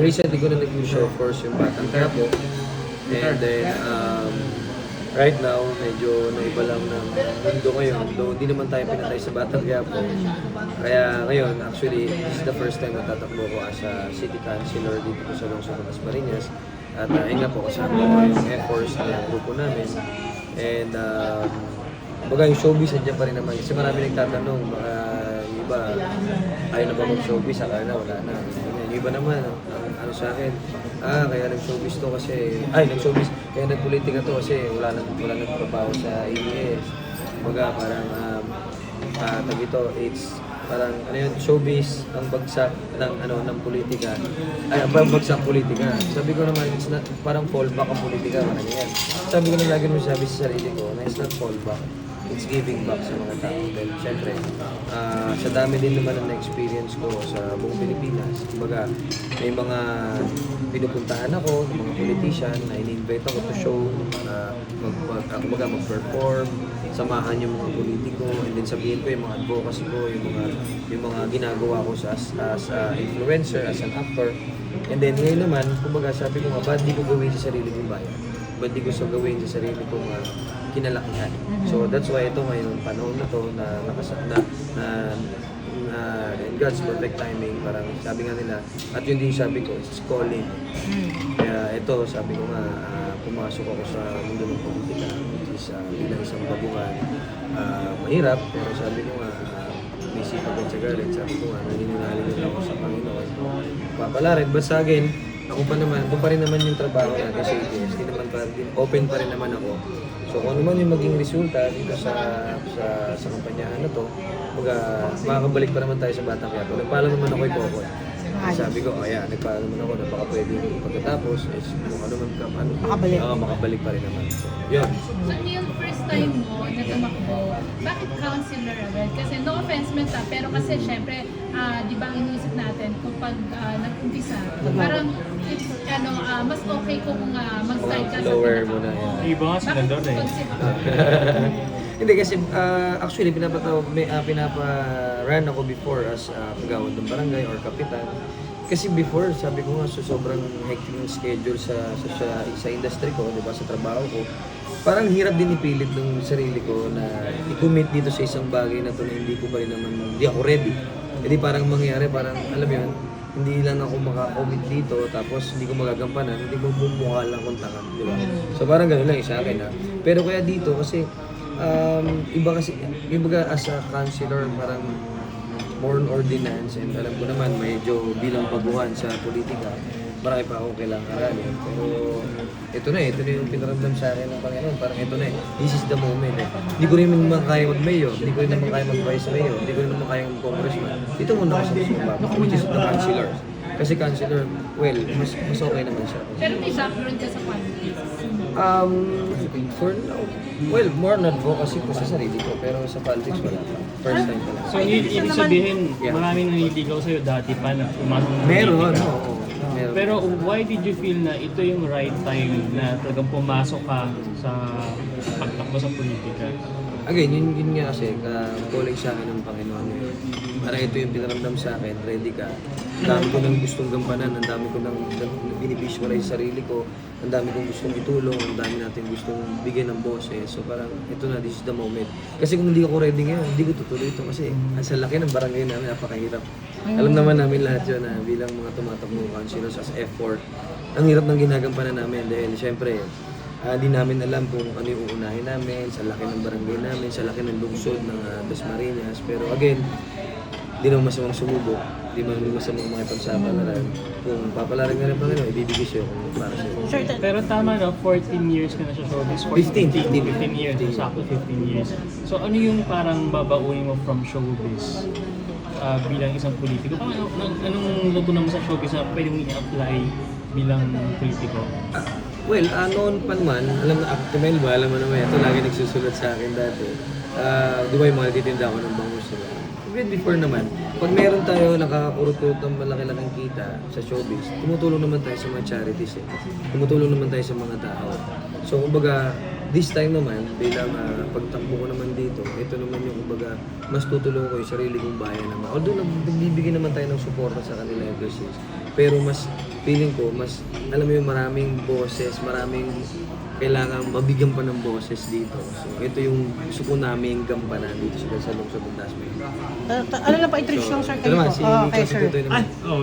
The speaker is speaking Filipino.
ang recently ko na nag-show course yung Batang Quiapo. And then, um, right now, medyo naiba lang ng mundo ngayon. Though hindi naman tayo pinatay sa Batang Quiapo. Kaya ngayon, actually, this is the first time na tatakbo ko as a city councilor dito po sa Lungsod ng Dasmariñas. At uh, nga po, kasama ko yung efforts ng grupo namin. And, um, baga yung showbiz, andyan pa rin naman. Kasi marami nagtatanong, yung iba, ayaw na ba mag-showbiz, akala na, wala na. Yung iba naman, ang, ano sa akin, ah, kaya nag-showbiz to kasi, ay, nag-showbiz, kaya nag-politika to kasi wala nang, wala nang trabaho sa ABS. Baga, parang, um, ah, tag ito, it's, parang, ano yun, showbiz, ang bagsak ng, ano, ng politika. Ay, ang bagsak politika. Sabi ko naman, it's not, parang fallback ang politika, parang yan. Sabi ko na lagi naman sabi sa sarili ko, na it's not fallback it's giving back sa mga tao. Dahil syempre, ah, sa dami din naman ng na-experience ko sa buong Pilipinas. Kumbaga, may mga pinupuntahan ako, ng mga politician na in-invite ako to show, na mag, mag, ah, mag-perform, samahan yung mga politiko, and then sabihin ko yung mga advocacy ko, yung mga, yung mga ginagawa ko sa, as, as a influencer, as an actor. And then ngayon naman, kumbaga sabi ko nga, ba't di ko gawin sa sarili kong bayan? Ko sa gawin sa sarili kong ah, kinalakihan? So that's why ito ngayon, panahon na to na nakasa na, na, na in God's perfect timing, parang sabi nga nila, at yun din sabi ko, it's calling. Kaya ito, sabi ko nga, ah, pumasok ako sa mundo ng politika, which is ah, bilang isang baguhan. Ah, mahirap, pero sabi ko nga, ah, may sipag at sagalit. Sabi ko nga, nanininalig ako sa Panginoon. Papalarin, basta again, ako pa naman, doon pa rin naman yung trabaho natin sa ABS. Hindi naman pa, open pa rin naman ako. So kung ano man yung maging resulta dito sa sa sa kampanyahan na to, mga makakabalik pa naman tayo sa Batang Quiapo. Nagpaalam naman ako kay Popoy. Sabi ko, yeah, nagpaalam naman ako na baka pwede pagkatapos, is kung ano man ka, ano, Makabalik. Oo, makabalik pa rin naman. So, yun. So, yung first time mo na tumakbo, bakit counselor agad? Kasi no offense man ta, pero kasi syempre, ah, di ba ang iniisip natin kapag ah, nag-umpisa, parang it's, ano, ah, mas okay kung ah, mag-start ka sa Lower pinaka- muna, yeah. Oo. Iba nga si Bakit Nandor eh. Hindi kasi uh, actually pinapataw may uh, pinapa-run ako before as uh, kagawad ng barangay or kapitan. Kasi before, sabi ko nga, so sobrang hectic ng schedule sa, sa, sa, sa industry ko, di ba, sa trabaho ko. Parang hirap din ipilit ng sarili ko na i-commit dito sa isang bagay na to na hindi ko pa rin naman, hindi ako ready. Hindi parang mangyari, parang, alam mo yun, hindi lang ako makakommit dito, tapos hindi ko magagampanan, hindi ko bumukha lang kung tanga, di ba? So parang gano'n lang yung sa akin ha. Pero kaya dito, kasi um, iba kasi, iba as a counselor, parang more on ordinance and alam ko naman medyo bilang baguhan sa politika marami pa akong kailangan aralin pero ito na eh, ito na yung pinaramdam sa akin ng Panginoon. Parang ito na eh, this is the moment eh. Hindi ko rin naman kaya mag-mayor hindi ko rin naman kaya mag-vice mayor hindi ko rin naman kaya mag-congressman. Dito muna ako sa sumpa which is the councilor kasi councilor, well, mas, mas okay naman siya Pero may background ka sa politics. Um, for now, well, more on advocacy ko sa sarili ko, pero sa politics wala pa. First time pa lang. So, i- ibig sabihin, Yeah. maraming naniligaw sa'yo dati pa na pumasok ng Meron, politika. oo. Meron. Pero why did you feel na ito yung right time na talagang pumasok ka sa pagtakbo sa politika? Again, yun, yun nga kasi, uh, calling sa akin ng Panginoon. eh. Parang ito yung pinaramdam sa akin, ready ka. Ang dami ko nang gustong gampanan, ang dami ko nang, nang binivisualize sa sarili ko, ang dami kong gustong itulong, ang dami natin gustong bigyan ng boses. So parang, ito na, this is the moment. Kasi kung hindi ako ready ngayon, hindi ko tutuloy ito kasi ang sa laki ng barangay namin, napakahirap. Alam naman namin lahat yun na bilang mga tumatakbong councilors as effort, ang hirap ng ginagampanan namin dahil syempre, Ah, di namin alam kung ano yung uunahin namin, sa laki ng barangay namin, sa laki ng lungsod ng uh, Dasmariñas. Pero again, di naman masamang sumubok, di naman masamang makipagsapalaran. Kung papalaran nga ng Panginoon, ibibigay siya kung para sa'yo. Sure, Pero tama na, 14 years ka na sa showbiz. 15, 15, 15. 15 years. Sakto 15 years. So ano yung parang babaunin mo from showbiz ah, bilang isang politiko? Paano, anong, anong natutunan mo sa showbiz na pwede mong i-apply bilang politiko? Well, uh, noon pa naman, alam na, ako, Mel ba, alam mo naman, ito lagi nagsusulat sa akin dati. Ah, di ba yung mga titinda ko ng bangus nila? Even before naman, pag meron tayo nakakakurot-kurot ng malaki-laking kita sa showbiz, tumutulong naman tayo sa mga charities eh. Tumutulong naman tayo sa mga tao. So, kumbaga, this time naman, bilang uh, pagtakbo ko naman dito, ito naman yung kumbaga, mas tutulungan ko yung sarili kong bayan naman. Although nag- nagbibigay naman tayo ng suporta sa kanila ever since. Pero mas, feeling ko, mas, alam mo yung maraming boses, maraming kailangan mabigyan pa ng boses dito. So, ito yung gusto ko namin gampanan dito sa sa lungsod ng Dasma. Ta- ta- Ano lang pa introduce lang sir ito kayo naman, po? si Ah, okay sir. Ay, oh,